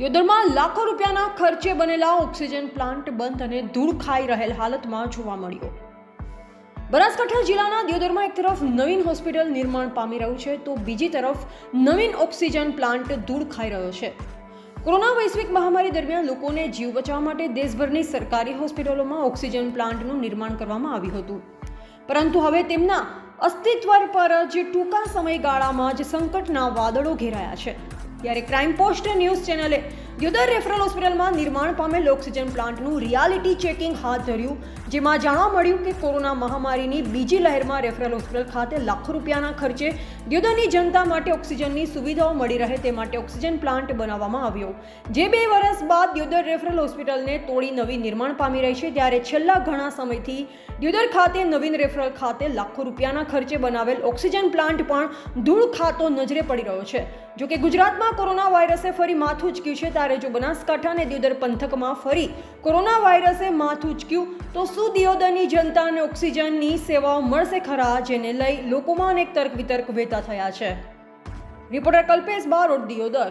દિયોદરમાં લાખો રૂપિયાના ખર્ચે બનેલા ઓક્સિજન પ્લાન્ટ બંધ અને ધૂળ ખાઈ રહેલ હાલતમાં જોવા મળ્યો. બનાસકાંઠા જિલ્લાના દિયોદરમાં એક તરફ નવીન હોસ્પિટલ નિર્માણ પામી રહ્યું છે, તો બીજી તરફ નવીન ઓક્સિજન પ્લાન્ટ ધૂળ ખાઈ રહ્યો છે. કોરોના વૈશ્વિક મહામારી દરમિયાન લોકોને જીવ બચાવવા માટે દેશભરની સરકારી હોસ્પિટલોમાં ઓક્સિજન પ્લાન્ટનું નિર્માણ કરવામાં આવ્યું હતું. પરંતુ હવે તેમના અસ્તિત્વ પર જ ટૂંકા સમયગાળામાં જ સંકટના વાદળો ઘેરાયા છે. ત્યારે ક્રાઇમ પોસ્ટ ન્યૂઝ ચેનલે દ્યોદર રેફરલ હોસ્પિટલમાં નિર્માણ પામેલ ઓક્સિજન પ્લાન્ટનું રિયાલિટી ચેકિંગ હાથ ધર્યું, જેમાં જાણવા મળ્યું કે કોરોના મહામારીની બીજી લહેરમાં રેફરલ હોસ્પિટલ ખાતે લાખો રૂપિયાના ખર્ચે દ્યોદરની જનતા માટે ઓક્સિજનની સુવિધાઓ મળી રહે તે માટે ઓક્સિજન પ્લાન્ટ બનાવવામાં આવ્યો. જે બે વર્ષ બાદ દ્યોદર રેફરલ હોસ્પિટલને તોડી નવી નિર્માણ પામી રહી છે, ત્યારે છેલ્લા ઘણા સમયથી દ્યોદર ખાતે નવીન રેફરલ ખાતે લાખો રૂપિયાના ખર્ચે બનાવેલ ઓક્સિજન પ્લાન્ટ પણ ધૂળ ખાતો નજરે પડી રહ્યો છે. જોકે ગુજરાતમાં કોરોના વાયરસે ફરી માથું ઉચક્યું છે ત્યારે જો બનાસકાંઠા અને દિયોદર પંથકમાં ફરી કોરોના વાયરસે માથું ઉચક્યું તો શું દિયોદરની જનતાને ઓક્સિજનની સેવાઓ મળશે ખરા, જેને લઈ લોકોમાં અનેક તર્ક વિતર્ક વહેતા થયા છે? રિપોર્ટર કલ્પેશ બારોટ, દિયોદર.